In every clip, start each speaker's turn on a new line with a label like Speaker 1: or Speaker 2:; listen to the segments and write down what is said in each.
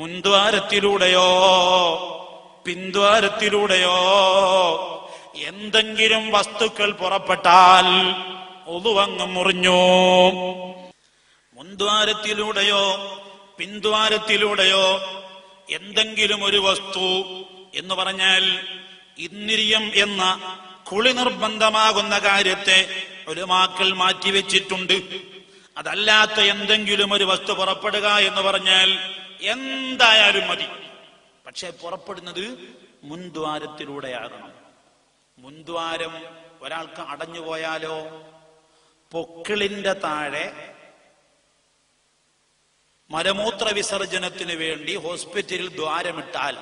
Speaker 1: മുൻദ്വാരത്തിലൂടെയോ പിന്ദ്വാരത്തിലൂടെയോ എന്തെങ്കിലും വസ്തുക്കൾ പുറപ്പെട്ടാൽ ഒതുവങ്ങ് മുറിഞ്ഞു. മുൻദ്വാരത്തിലൂടെയോ പിന്ദ്വാരത്തിലൂടെയോ എന്തെങ്കിലും ഒരു വസ്തു എന്ന് പറഞ്ഞാൽ ഇന്ദ്രിയം എന്ന കുളി നിർബന്ധമാകുന്ന കാര്യത്തെ ഒരു മാക്കൾ മാറ്റിവെച്ചിട്ടുണ്ട്. അതല്ലാത്ത എന്തെങ്കിലും ഒരു വസ്തു പുറപ്പെടുക എന്ന് പറഞ്ഞാൽ എന്തായാലും മതി. പക്ഷെ പുറപ്പെടുന്നത് മുൻദ്വാരത്തിലൂടെയാകണം. മുൻദ്വാരം ഒരാൾക്ക് അടഞ്ഞു പോയാലോ? പൊക്കിളിന്റെ താഴെ മലമൂത്ര വിസർജനത്തിന് വേണ്ടി ഹോസ്പിറ്റലിൽ ദ്വാരമിട്ടാൽ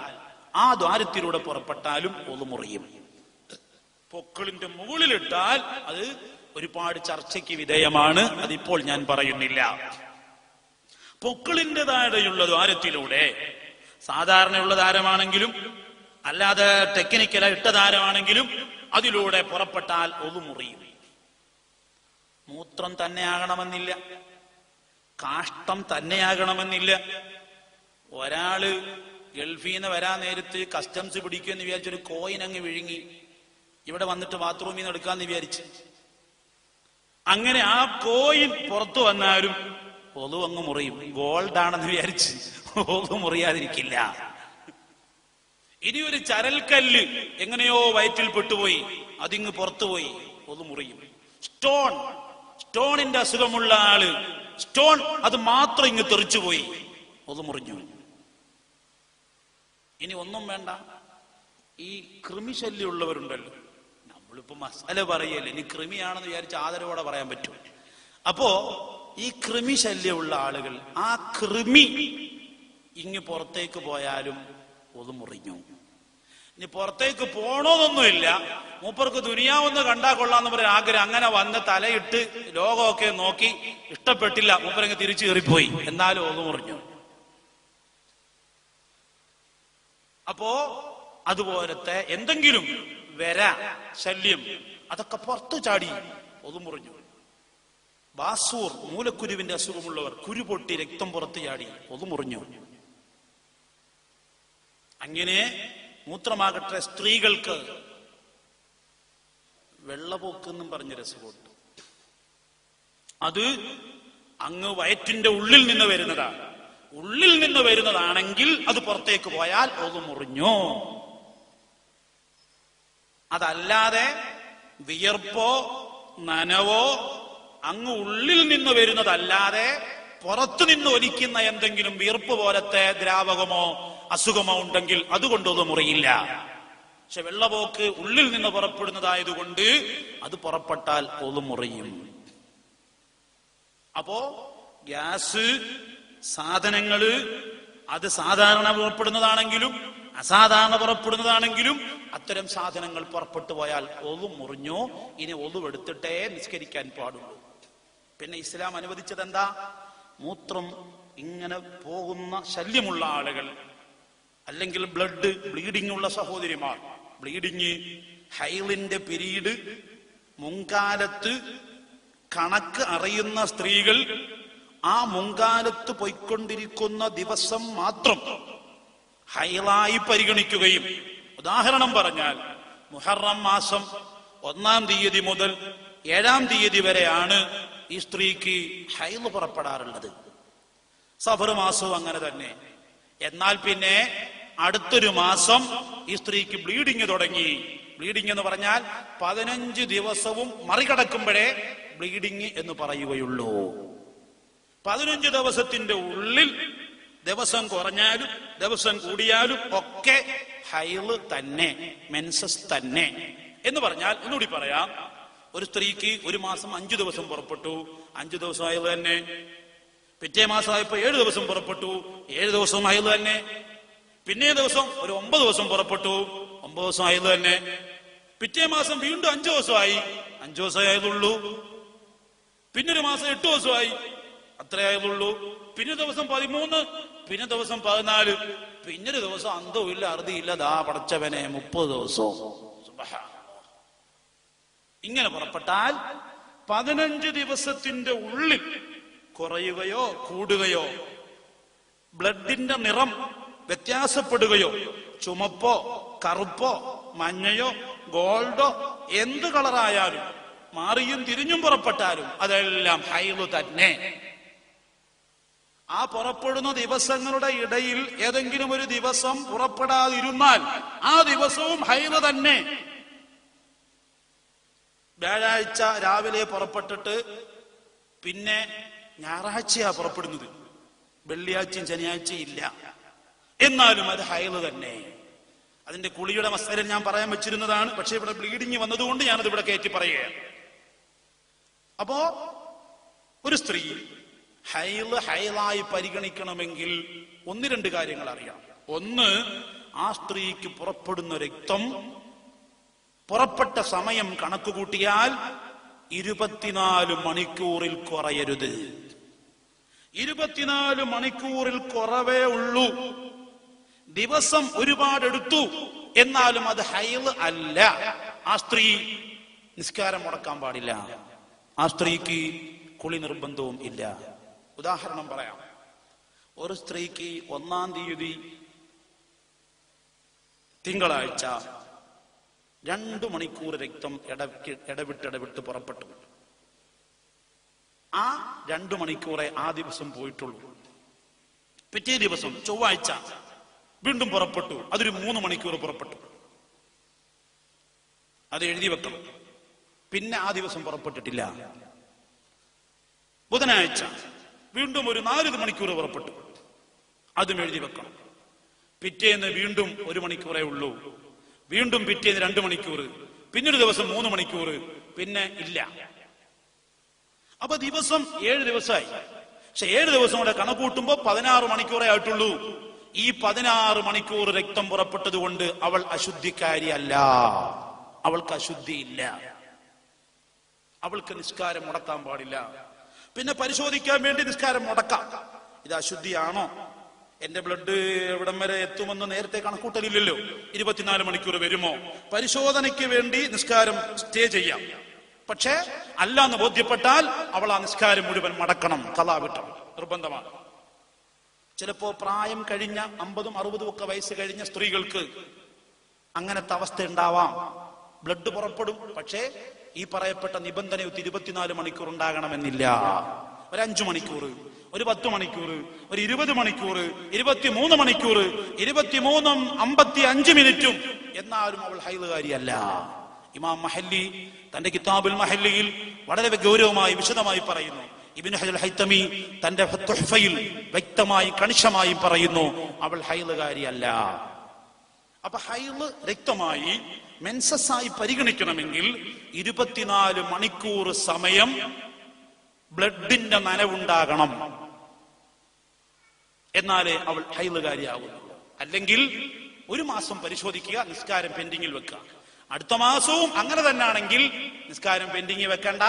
Speaker 1: ആ ദ്വാരത്തിലൂടെ പുറപ്പെട്ടാലും ഒതുമുറിയും. പൊക്കിളിന്റെ മുകളിലിട്ടാൽ അത് ഒരുപാട് ചർച്ചയ്ക്ക് വിധേയമാണ്. അതിപ്പോൾ ഞാൻ പറയുന്നില്ല. പൊക്കിളിന്റെ താഴെയുള്ള ദ്വാരത്തിലൂടെ സാധാരണയുള്ള താരമാണെങ്കിലും അല്ലാതെ ടെക്നിക്കല ഇട്ട താരമാണെങ്കിലും അതിലൂടെ പുറപ്പെട്ടാൽ ഒതുമുറിയും. മൂത്രം തന്നെയാകണമെന്നില്ല. കാഷ്ടം തന്നെയാകണമെന്നില്ല. ഒരാൾ ഗൾഫിൽ നിന്ന് വരാൻ നേരത്ത് കസ്റ്റംസ് പിടിക്കുമെന്ന് വിചാരിച്ചൊരു കോയിൻ അങ്ങ് വിഴുങ്ങി ഇവിടെ വന്നിട്ട് ബാത്റൂമിൽ നിന്ന് എടുക്കാന്ന് വിചാരിച്ചു. അങ്ങനെ ആ കോയിൻ പുറത്തു വന്നാലും ഒതു അങ്ങ് മുറിയും. ഗോൾഡ് ആണെന്ന് വിചാരിച്ച് ഒതു മുറിയാതിരിക്കില്ല. ഇനി ഒരു ചരൽക്കല്ല് എങ്ങനെയോ വയറ്റിൽ പെട്ടുപോയി. അതിങ്ങ് പുറത്തുപോയി. ഒതു മുറിയും. സ്റ്റോൺ. സ്റ്റോണിന്റെ അസുഖമുള്ള ആൾ. സ്റ്റോൺ അത് മാത്രം ഇങ്ങ് തെറിച്ചുപോയി. ഒതു മുറിഞ്ഞു. ഇനി ഒന്നും വേണ്ട. ഈ കൃമിശല്യമുള്ളവരുണ്ടല്ലോ. നമ്മളിപ്പോ മസാല പറയല്ലേ. ഇനി കൃമിയാണെന്ന് വിചാരിച്ച് ആദരവോടെ പറയാൻ പറ്റും. അപ്പോ ഈ കൃമി ശല്യമുള്ള ആളുകൾ ആ കൃമി ഇങ്ങ് പുറത്തേക്ക് പോയാലും ഒതുമുറിഞ്ഞു ഇനി പുറത്തേക്ക് പോണോന്നൊന്നുമില്ല മൂപ്പർക്ക് ദുനിയാവൊന്ന് കണ്ടാ കൊള്ളാന്ന് പറയാൻ ആഗ്രഹം അങ്ങനെ വന്ന് തലയിട്ട് ലോകമൊക്കെ നോക്കി ഇഷ്ടപ്പെട്ടില്ല. മൂപ്പരങ്ങ് തിരിച്ചു കയറിപ്പോയി എന്നാലും ഒതുമുറിഞ്ഞു അപ്പോ അതുപോലത്തെ എന്തെങ്കിലും വര ശല്യം അതൊക്കെ പുറത്തു ചാടി ഒതുമുറിഞ്ഞു ബാസൂർ മൂലക്കുരുവിന്റെ അസുഖമുള്ളവർ കുരു പൊട്ടി രക്തം പുറത്തു ചാടി. ഒതുമുറിഞ്ഞു അങ്ങനെ മൂത്രമാകട്ടെ സ്ത്രീകൾക്ക് വെള്ളപോക്കെന്നും പറഞ്ഞ രസമുണ്ട്. അത് അങ്ങ് വയറ്റിന്റെ ഉള്ളിൽ നിന്ന് വരുന്നതാണ് ഉള്ളിൽ നിന്ന് വരുന്നതാണെങ്കിൽ അത് പുറത്തേക്ക് പോയാൽ അത് മുറിഞ്ഞു അതല്ലാതെ വിയർപ്പോ നനവോ അങ്ങ് ഉള്ളിൽ നിന്ന് വരുന്നതല്ലാതെ പുറത്തു നിന്ന് ഒലിക്കുന്ന എന്തെങ്കിലും വീർപ്പ് പോലത്തെ ദ്രാവകമോ അസുഖമോ ഉണ്ടെങ്കിൽ അതുകൊണ്ടൊന്നും മുറിയില്ല. പക്ഷെ വെള്ളപോക്ക് ഉള്ളിൽ നിന്ന് പുറപ്പെടുന്നതായതുകൊണ്ട് അത് പുറപ്പെട്ടാൽ ഒതു മുറിയും. അപ്പോ ഗ്യാസ് സാധനങ്ങൾ അത് സാധാരണ പുറപ്പെടുന്നതാണെങ്കിലും അസാധാരണ പുറപ്പെടുന്നതാണെങ്കിലും അത്തരം സാധനങ്ങൾ പുറപ്പെട്ടു പോയാൽ ഒതു മുറിഞ്ഞോ. ഇനി ഒതുവെടുത്തിട്ടേ നിസ്കരിക്കാൻ പാടുള്ളൂ. പിന്നെ ഇസ്ലാം അനുവദിച്ചത് എന്താ മൂത്രം ഇങ്ങനെ പോകുന്ന ശല്യമുള്ള ആളുകൾ അല്ലെങ്കിൽ ബ്ലഡ് ബ്ലീഡിംഗ് ഉള്ള സഹോദരിമാർ. ബ്ലീഡിങ് ഹൈലിന്റെ പിരീഡ് മുൻകാലത്ത് കണക്ക് അറിയുന്ന സ്ത്രീകൾ ആ മുൻകാലത്ത് പോയിക്കൊണ്ടിരിക്കുന്ന ദിവസം മാത്രം ഹൈലായി പരിഗണിക്കുകയും ഉദാഹരണം പറഞ്ഞാൽ മുഹറം മാസം ഒന്നാം തീയതി മുതൽ ഏഴാം തീയതി വരെയാണ് ഈ സ്ത്രീക്ക് ഹൈന്ന് പുറപ്പെടാറുള്ളത്. സഫർ മാസവും അങ്ങനെ തന്നെ. എന്നാൽ പിന്നെ അടുത്തൊരു മാസം ഈ സ്ത്രീക്ക് ബ്ലീഡിങ് തുടങ്ങി. ബ്ലീഡിങ് എന്ന് പറഞ്ഞാൽ പതിനഞ്ച് ദിവസവും മറികടക്കുമ്പോഴേ ബ്ലീഡിങ് എന്ന് പറയുകയുള്ളൂ. പതിനഞ്ച് ദിവസത്തിന്റെ ഉള്ളിൽ ദിവസം കുറഞ്ഞാലും ദിവസം കൂടിയാലും ഒക്കെ ഹൈൾ തന്നെ മെൻസസ് തന്നെ. എന്ന് പറഞ്ഞാൽ ഒന്നുകൂടി പറയാം. ഒരു സ്ത്രീക്ക് ഒരു മാസം അഞ്ചു ദിവസം പുറപ്പെട്ടു. അഞ്ചു ദിവസം ആയത് തന്നെ. പിറ്റേ മാസമായപ്പോ ഏഴ് ദിവസം പുറപ്പെട്ടു. ഏഴ് ദിവസം ആയത് തന്നെ. പിന്നേ ദിവസം ഒരു ഒമ്പത് ദിവസം പുറപ്പെട്ടു. ഒമ്പത് ദിവസം ആയത് തന്നെ. പിറ്റേ മാസം വീണ്ടും അഞ്ചു ദിവസമായി അഞ്ചു ദിവസം ആയതുള്ളൂ. പിന്നെ ഒരു മാസം എട്ട് ദിവസമായി അത്രേ ആയതുള്ളൂ. പിന്നെ ദിവസം പതിമൂന്ന് പിന്നെ ദിവസം പതിനാല്. പിന്നൊരു ദിവസം അന്തവും ഇല്ല അറുതിയില്ല. ദാ പടച്ചവനെ മുപ്പത് ദിവസവും. ഇങ്ങനെ പുറപ്പെട്ടാൽ പതിനഞ്ച് ദിവസത്തിന്റെ ഉള്ളിൽ കുറയുകയോ കൂടുകയോ ബ്ലഡിന്റെ നിറം വ്യത്യാസപ്പെടുകയോ ചുമപ്പോ കറുപ്പോ മഞ്ഞയോ ഗോൾഡോ എന്ത് കളറായാലും മാറിയും തിരിഞ്ഞും പുറപ്പെട്ടാലും അതെല്ലാം ഹൈലു തന്നെ. ആ പുറപ്പെടുന്ന ദിവസങ്ങളുടെ ഇടയിൽ ഏതെങ്കിലും ഒരു ദിവസം പുറപ്പെടാതിരുന്നാൽ ആ ദിവസവും ഹൈൽ തന്നെ. വ്യാഴാഴ്ച രാവിലെ പുറപ്പെട്ടിട്ട് പിന്നെ ഞായറാഴ്ചയാ പുറപ്പെടുന്നത്. വെള്ളിയാഴ്ചയും ശനിയാഴ്ചയും ഇല്ല. എന്നാലും അത് ഹൈൽ തന്നെ. അതിന്റെ കുളിയുടെ മസ്തരം ഞാൻ പറയാൻ വെച്ചിരുന്നതാണ്. പക്ഷെ ഇവിടെ ബ്ലീഡിങ് വന്നതുകൊണ്ട് ഞാനത് ഇവിടെ കയറ്റി പറയുകയാണ്. അപ്പോ ഒരു സ്ത്രീ ഹൈൽ ഹൈലായി പരിഗണിക്കണമെങ്കിൽ ഒന്ന് രണ്ട് കാര്യങ്ങൾ അറിയാം ഒന്ന് ആ സ്ത്രീക്ക് പുറപ്പെടുന്ന രക്തം പുറപ്പെട്ട സമയം കണക്കുകൂട്ടിയാൽ ഇരുപത്തിനാല് മണിക്കൂറിൽ കുറയരുത്. ഇരുപത്തിനാല് മണിക്കൂറിൽ കുറവേ ഉള്ളൂ. ദിവസം ഒരുപാട് എടുത്തു എന്നാലും അത് ഹൈൽ അല്ല. ആ സ്ത്രീ നിസ്കാരം മുടക്കാൻ പാടില്ല. ആ സ്ത്രീക്ക് കുളി നിർബന്ധവും ഇല്ല. ഉദാഹരണം പറയാം. ഒരു സ്ത്രീക്ക് ഒന്നാം തീയതി തിങ്കളാഴ്ച രണ്ടു മണിക്കൂർ രക്തം ഇടവിട്ട് ഇടവിട്ട് പുറപ്പെട്ടു. ആ രണ്ടു മണിക്കൂറെ ആ ദിവസം പോയിട്ടുള്ളൂ. പിറ്റേ ദിവസം ചൊവ്വാഴ്ച വീണ്ടും പുറപ്പെട്ടു. അതൊരു മൂന്ന് മണിക്കൂർ പുറപ്പെട്ടു. അത് എഴുതി വെക്കണം. പിന്നെ ആ ദിവസം പുറപ്പെട്ടിട്ടില്ല. ബുധനാഴ്ച വീണ്ടും ഒരു നാല് മണിക്കൂർ പുറപ്പെട്ടു. അതും എഴുതി വെക്കണം. പിറ്റേന്ന് വീണ്ടും ഒരു മണിക്കൂറേ ഉള്ളൂ. വീണ്ടും പിറ്റേന്ന് രണ്ട് മണിക്കൂർ പിന്നൊരു ദിവസം മൂന്ന് മണിക്കൂർ പിന്നെ ഇല്ല. അപ്പൊ ദിവസം ഏഴ് ദിവസമായി. പക്ഷെ ഏഴ് ദിവസം കൂടെ കണക്കൂട്ടുമ്പോ പതിനാറ് മണിക്കൂറേ ആയിട്ടുള്ളൂ. ഈ പതിനാറ് മണിക്കൂർ രക്തം പുറപ്പെട്ടത് കൊണ്ട് അവൾ അശുദ്ധിക്കാരിയല്ല. അവൾക്ക് അശുദ്ധിയില്ല. അവൾക്ക് നിസ്കാരം മുടക്കാൻ പാടില്ല. പിന്നെ പരിശോധിക്കാൻ വേണ്ടി നിസ്കാരം മുടക്കാം. ഇത് അശുദ്ധിയാണോ? എന്റെ ബ്ലഡ് എവിടം വരെ എത്തുമെന്ന് നേരത്തെ കണക്കൂട്ടലില്ലല്ലോ. ഇരുപത്തിനാല് മണിക്കൂർ വരുമോ? പരിശോധനയ്ക്ക് വേണ്ടി നിസ്കാരം സ്റ്റേ ചെയ്യാം. പക്ഷേ അല്ല എന്ന് ബോധ്യപ്പെട്ടാൽ അവൾ ആ നിസ്കാരം മുഴുവൻ മടക്കണം. കലാ വിട്ടം. നിർബന്ധമാണ്. ചിലപ്പോ പ്രായം കഴിഞ്ഞ അമ്പതും അറുപതും ഒക്കെ വയസ്സ് കഴിഞ്ഞ സ്ത്രീകൾക്ക് അങ്ങനത്തെ അവസ്ഥ ഉണ്ടാവാം. ബ്ലഡ് പുറപ്പെടും. പക്ഷേ ഈ പറയപ്പെട്ട നിബന്ധന ഇരുപത്തിനാല് മണിക്കൂർ ഉണ്ടാകണമെന്നില്ല. ഒരു അഞ്ചു മണിക്കൂർ. ഒരു പത്ത് മണിക്കൂർ ഒരു ഇരുപത് മണിക്കൂർ ഇരുപത്തിമൂന്ന് മണിക്കൂർ ഇരുപത്തിമൂന്നും അമ്പത്തി അഞ്ച് മിനിറ്റും. എന്നാലും അവൾ ഹൈലുകാരിയല്ല ഇമാം മഹല്ലി തന്റെ കിതാബുൽ മഹല്ലിയിൽ വളരെ ഗൗരവമായി വിശദമായി പറയുന്നു. ഇബിൻ ഹജൽ ഹൈത്തമി തന്റെ തുഹഫയിൽ വ്യക്തമായി കണിശമായി പറയുന്നു അവൾ ഹൈലുകാരിയല്ല അപ്പൊ ഹൈൽ രക്തമായി ആയി പരിഗണിക്കണമെങ്കിൽ ഇരുപത്തിനാല് മണിക്കൂർ സമയം ബ്ലഡിന്റെ നനവുണ്ടാകണം. എന്നാലേ അവൾ ഹൈലുകാരിയാവുന്നുള്ളൂ അല്ലെങ്കിൽ ഒരു മാസം പരിശോധിക്കുക നിസ്കാരം പെൻഡിങ്ങിൽ വെക്കുക. അടുത്ത മാസവും അങ്ങനെ തന്നെ ആണെങ്കിൽ നിസ്കാരം പെൻഡിങ്ങിൽ വെക്കണ്ട.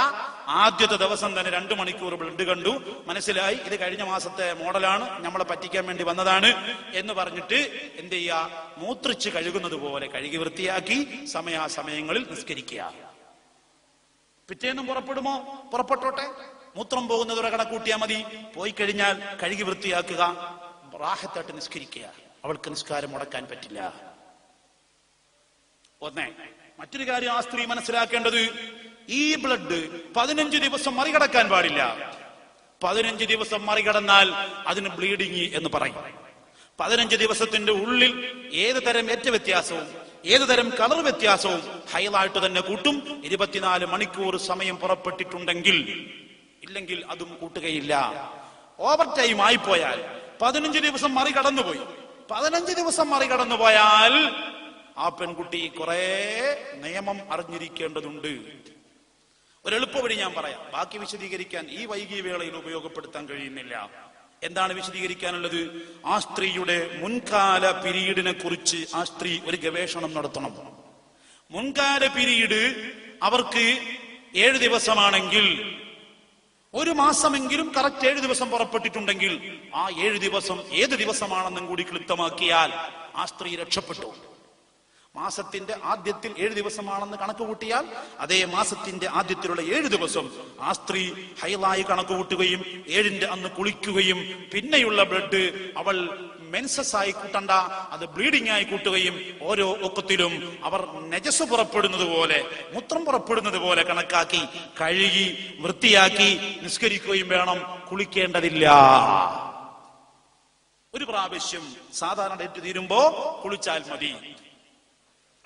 Speaker 1: ആദ്യത്തെ ദിവസം തന്നെ രണ്ടു മണിക്കൂർ ബ്ലഡ് കണ്ടു. മനസ്സിലായി? ഇത് കഴിഞ്ഞ മാസത്തെ മോഡലാണ്. നമ്മളെ പറ്റിക്കാൻ വേണ്ടി വന്നതാണ് എന്ന് പറഞ്ഞിട്ട് എന്ത് ചെയ്യുക? മൂത്രിച്ച് കഴുകുന്നത് പോലെ കഴുകി വൃത്തിയാക്കി സമയാസമയങ്ങളിൽ നിസ്കരിക്കുക. പിറ്റേന്നും പുറപ്പെടുമോ? പുറപ്പെട്ടോട്ടെ? മൂത്രം പോകുന്നതുവരെ കണക്കൂട്ടിയാൽ മതി. പോയി കഴിഞ്ഞാൽ കഴുകി വൃത്തിയാക്കുക. റാഹത്തായിട്ട് നിസ്കരിക്കുക. അവൾക്ക് നിസ്കാരം മുടക്കാൻ പറ്റില്ല. ഒന്നേ മറ്റൊരു കാര്യം ആ സ്ത്രീ മനസ്സിലാക്കേണ്ടത് ഈ ബ്ലഡ് പതിനഞ്ച് ദിവസം മറികടക്കാൻ പാടില്ല. പതിനഞ്ച് ദിവസം മറികടന്നാൽ അതിന് ബ്ലീഡിങ് എന്ന് പറയും. പതിനഞ്ച് ദിവസത്തിന്റെ ഉള്ളിൽ ഏത് തരം ഏറ്റ വ്യത്യാസവും ഏത് തരം കളർ വ്യത്യാസവും ഹൈലായിട്ട് തന്നെ കൂട്ടും. ഇരുപത്തിനാല് മണിക്കൂർ സമയം പുറപ്പെട്ടിട്ടുണ്ടെങ്കിൽ ഇല്ലെങ്കിൽ അതും കൂട്ടുകയില്ല. ഓവർ ടൈം ആയിപ്പോയാൽ പതിനഞ്ച് ദിവസം മറികടന്നുപോയി. പതിനഞ്ച് ദിവസം മറികടന്നു പോയാൽ ആ പെൺകുട്ടി കുറെ നിയമം അറിഞ്ഞിരിക്കേണ്ടതുണ്ട്. ഒരു എളുപ്പവഴി ഞാൻ പറയാം. ബാക്കി വിശദീകരിക്കാൻ ഈ വൈകിയ വേളയിൽ ഉപയോഗപ്പെടുത്താൻ കഴിയുന്നില്ല. എന്താണ് വിശദീകരിക്കാനുള്ളത്? ആ സ്ത്രീയുടെ മുൻകാല പിരീഡിനെ കുറിച്ച് ആ സ്ത്രീ ഒരു ഗവേഷണം നടത്തണം. മുൻകാല പിരീഡ് അവർക്ക് ഏഴ് ദിവസമാണെങ്കിൽ ഒരു മാസമെങ്കിലും കറക്റ്റ് ഏഴ് ദിവസം പുറപ്പെട്ടിട്ടുണ്ടെങ്കിൽ ആ ഏഴ് ദിവസം ഏത് ദിവസമാണെന്നും കൂടി ക്ലിപ്തമാക്കിയാൽ ആ സ്ത്രീ രക്ഷപ്പെട്ടു. മാസത്തിന്റെ ആദ്യത്തിൽ ഏഴ് ദിവസമാണെന്ന് കണക്ക് കൂട്ടിയാൽ അതേ മാസത്തിന്റെ ആദ്യത്തിലുള്ള ഏഴ് ദിവസം ആ സ്ത്രീ ഹൈലായി കണക്ക് കൂട്ടുകയും ഏഴിന്റെ അന്ന് കുളിക്കുകയും പിന്നെയുള്ള ബ്ലഡ് അവൾ മെൻസസ് ആയി കൂട്ടണ്ട അത് ബ്ലീഡിംഗ് ആയി കൂട്ടുകയും ഓരോ ഒക്കത്തിലും അവർ നജസ് പുറപ്പെടുന്നത് പോലെ മൂത്രം പുറപ്പെടുന്നത് പോലെ കണക്കാക്കി കഴുകി വൃത്തിയാക്കി നിസ്കരിക്കുകയും വേണം. കുളിക്കേണ്ടതില്ല. ഒരു പ്രാവശ്യം സാധാരണ ഡേറ്റ് തീരുമ്പോ കുളിച്ചാൽ മതി.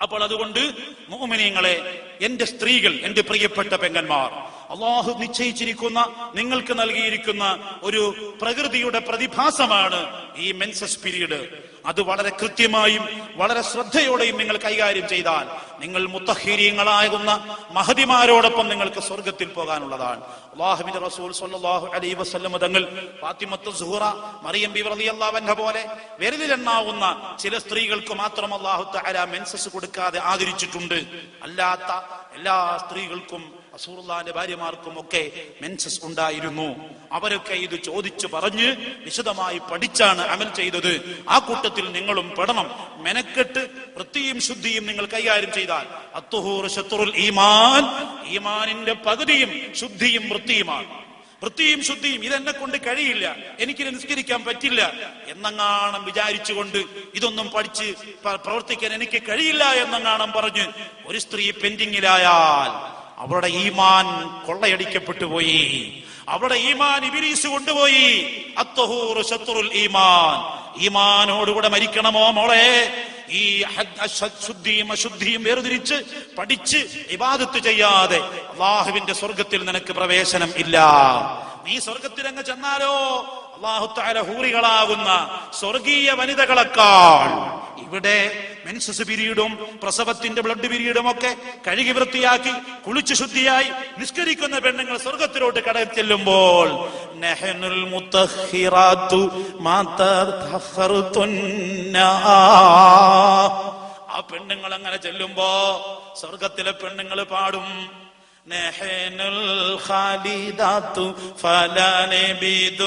Speaker 1: അപ്പോൾ അതുകൊണ്ട് മോമിനിയങ്ങളെ എന്റെ സ്ത്രീകൾ എന്റെ പ്രിയപ്പെട്ട പെങ്ങന്മാർ അള്ളാഹു നിശ്ചയിച്ചിരിക്കുന്ന നിങ്ങൾക്ക് നൽകിയിരിക്കുന്ന ഒരു പ്രകൃതിയുടെ പ്രതിഭാസമാണ് ഈ മെൻസസ് പീരീഡ്. അത് വളരെ കൃത്യമായും വളരെ ശ്രദ്ധയോടെയും നിങ്ങൾ കൈകാര്യം ചെയ്താൽ നിങ്ങൾ മുത്തഹീരിയങ്ങളാകുന്ന മഹതിമാരോടൊപ്പം നിങ്ങൾക്ക് സ്വർഗത്തിൽ പോകാനുള്ളതാണ്. അള്ളാഹുവിന്റെ റസൂൽ തങ്ങൾ മറിയം ബി റളിയല്ലാഹു അൻഹ പോലെ വിരലിലെണ്ണാവുന്ന ചില സ്ത്രീകൾക്ക് മാത്രം അള്ളാഹു മെൻസസ് കൊടുക്കാതെ ആദരിച്ചിട്ടുണ്ട്. അല്ലാത്ത എല്ലാ സ്ത്രീകൾക്കും റസൂലുള്ളാഹിന്റെ ഭാര്യമാർക്കും ഒക്കെ മെൻസസ് ഉണ്ടായിരുന്നു. അവരൊക്കെ ഇത് ചോദിച്ചു പറഞ്ഞ് വിശദമായി പഠിച്ചാണ് അമൽ ചെയ്തത്. ആ കൂട്ടത്തിൽ നിങ്ങളും പെടണം മെനക്കെട്ട് വൃത്തിയും ശുദ്ധിയും നിങ്ങൾ കൈകാര്യം ചെയ്താൽ ശത്രുൽ ഈമാൻ ഈമാനിന്റെ പകുതിയും ശുദ്ധിയും വൃത്തിയുമാണ്. വൃത്തിയും ശുദ്ധിയും ഇതെന്നെ കൊണ്ട് കഴിയില്ല. എനിക്ക് നിസ്കരിക്കാൻ പറ്റില്ല. എന്നങ്ങാണം വിചാരിച്ചുകൊണ്ട് ഇതൊന്നും പഠിച്ച് പ്രവർത്തിക്കാൻ എനിക്ക് കഴിയില്ല എന്നങ്ങാണം പറഞ്ഞ് ഒരു സ്ത്രീ പെൻഡിങ്ങിലായാൽ അവളുടെ ഈമാൻ കൊള്ളയടിക്കപ്പെട്ടു പോയി. അവരുടെ ഈമാൻ ഇബിരീസ് കൊണ്ടുപോയി. ഈമാൻ. ഈമാനോടുകൂടെ മരിക്കണമോ മോളെ? ഈ ശുദ്ധിയും അശുദ്ധിയും വേർതിരിച്ച് പഠിച്ച് ഇബാദത്ത് ചെയ്യാതെ അള്ളാഹുവിന്റെ സ്വർഗത്തിൽ നിനക്ക് പ്രവേശനം ഇല്ല. നീ സ്വർഗത്തിൽ അങ്ങ് ചെന്നാലോ അള്ളാഹുത്താല ഹൂറികളാകുന്ന സ്വർഗീയ വനിതകളെക്കാൾ ഇവിടെ മെൻസസ് പിരീഡും പ്രസവത്തിന്റെ ബ്ലഡ് പിരീഡും ഒക്കെ കഴുകി വൃത്തിയാക്കി കുളിച്ചു ശുദ്ധിയായി നിഷ്കരിക്കുന്ന പെണ്ണുങ്ങൾ സ്വർഗത്തിലോട്ട് കടയിൽ ചെല്ലുമ്പോൾ. ആ പെണ്ണുങ്ങൾ അങ്ങനെ ചെല്ലുമ്പോ സ്വർഗത്തിലെ പെണ്ണുങ്ങൾ പാടും نحن الخالدات فلا نبيد.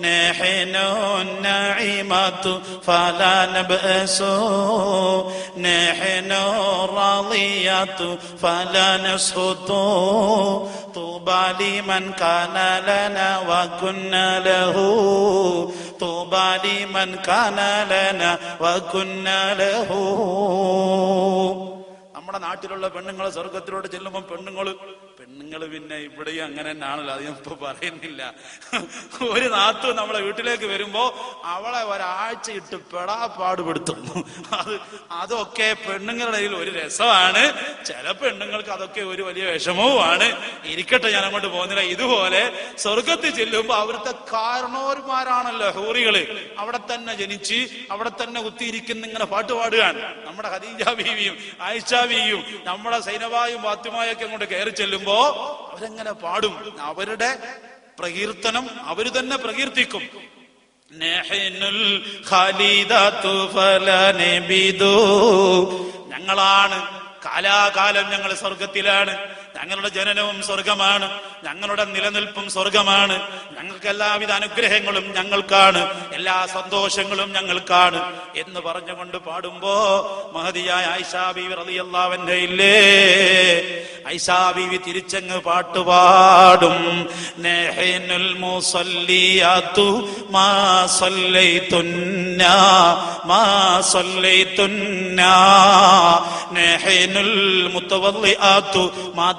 Speaker 1: نحن النعيمات فلا نبأس. نحن الراضيات فلا نسخط طوبى لمن كان لنا وكنا له. طوبى لمن كان لنا وكنا له. നമ്മുടെ നാട്ടിലുള്ള പെണ്ണുങ്ങൾ സ്വർഗത്തിലോട്ട് ചെല്ലുമ്പോൾ പെണ്ണുങ്ങൾ പെണ്ണുങ്ങൾ പിന്നെ ഇവിടെയും അങ്ങനെ തന്നെയാണല്ലോ. അത് ഞാൻ ഇപ്പൊ പറയുന്നില്ല. ഒരു നാത്തു നമ്മളെ വീട്ടിലേക്ക് വരുമ്പോ അവളെ ഒരാഴ്ച ഇട്ട് പെടാ പാടുപെടുത്തും അത് അതൊക്കെ പെണ്ണുങ്ങളുടെ ഇടയിൽ ഒരു രസമാണ്. ചില പെണ്ണുങ്ങൾക്ക് അതൊക്കെ ഒരു വലിയ വിഷമവുമാണ്. ഇരിക്കട്ടെ ഞാൻ അങ്ങോട്ട് പോകുന്നില്ല. ഇതുപോലെ സ്വർഗത്തിൽ ചെല്ലുമ്പോ അവിടുത്തെ കാരണവന്മാരാണല്ലോ ഹൂറികൾ. അവിടെ തന്നെ ജനിച്ച് അവിടെ തന്നെ കുത്തിയിരിക്കുന്ന ഇങ്ങനെ പാട്ട് പാടുകയാണ്. നമ്മുടെ ഹദീജ ബീവിയും ആയിഷ ബീവിയും നമ്മുടെ സൈനവായും ഫാത്തിമായൊക്കെ അങ്ങോട്ട് കയറി ചെല്ലുമ്പോ അവരെങ്ങനെ പാടും? അവരുടെ പ്രകീർത്തനം അവർ തന്നെ പ്രകീർത്തിക്കും. ഞങ്ങളാണ് കാലാകാലം ഞങ്ങൾ സ്വർഗത്തിലാണ് ഞങ്ങളുടെ ജനനവും സ്വർഗമാണ്. ഞങ്ങളുടെ നിലനിൽപ്പും സ്വർഗമാണ്. ഞങ്ങൾക്ക് എല്ലാവിധ അനുഗ്രഹങ്ങളും ഞങ്ങൾക്കാണ്. എല്ലാ സന്തോഷങ്ങളും ഞങ്ങൾക്കാണ് എന്ന് പറഞ്ഞുകൊണ്ട് പാടുമ്പോ മഹതിയായ ഐഷാ ബീവി റളിയല്ലാഹുവിന്റെ ഇല്ലേ? ഐഷാ ബീവി തിരിച്ചങ്ങ് പാട്ടുപാടും നഹ്നുൽ മുസല്ലിയാത്തു മാ സല്ലൈതുന്ന മാ മാ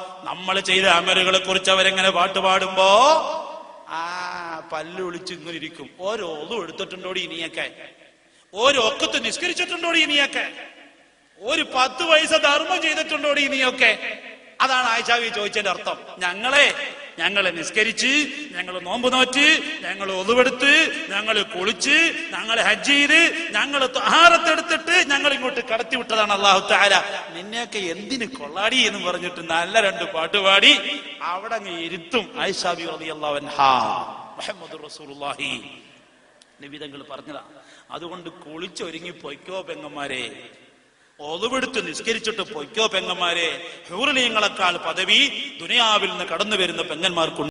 Speaker 1: നമ്മൾ ചെയ്ത അമലുകളെ കുറിച്ച് അവരെങ്ങനെ പാട്ട് പാടുമ്പോ? ആ പല്ല് ഒളിച്ച് ഇങ്ങനെ ഇരിക്കും. ഓരോന്നും എടുത്തിട്ടുണ്ടോ ഇനിയൊക്കെ? ഓരോ ഒക്കത്ത് നിസ്കരിച്ചിട്ടുണ്ടോടി ഇനിയൊക്കെ? ഒരു പത്ത് പൈസ ധർമ്മം ചെയ്തിട്ടുണ്ടോടി ഇനിയൊക്കെ? അതാണ് ആയിഷാവി ചോദിച്ചതിന്റെ അർത്ഥം. ഞങ്ങളെ ഞങ്ങളെ നിസ്കരിച്ച് ഞങ്ങൾ നോമ്പ് നോറ്റ് ഞങ്ങൾ ഒതുവെടുത്ത് ഞങ്ങൾ കുളിച്ച് ഞങ്ങൾ ഹജ്ജ് ചെയ്ത് ഞങ്ങൾ ആഹാരത്തെടുത്തിട്ട് ഞങ്ങൾ ഇങ്ങോട്ട് കടത്തി വിട്ടതാണ് അള്ളാഹു താര നിന്നെയൊക്കെ എന്തിന് കൊള്ളാടി എന്ന് പറഞ്ഞിട്ട് നല്ല രണ്ട് പാട്ടുപാടി അവിടെ അങ്ങ് ഇരുത്തും. അൻഹാ. മുഹമ്മദ് റസൂലുള്ളാഹി. നിബിതങ്ങൾ പറഞ്ഞതാ അതുകൊണ്ട് കുളിച്ചൊരുങ്ങി പൊയ്ക്കോ പെങ്ങന്മാരെ. ഒതുവെടുത്ത് നിസ്കരിച്ചിട്ട് പൊയ്ക്കോ പെങ്ങന്മാരെ. ഹൂറിനീങ്ങളെക്കാൾ പദവി ദുനിയാവിൽ നിന്ന് കടന്നു വരുന്ന പെങ്ങന്മാർക്കുണ്ട്.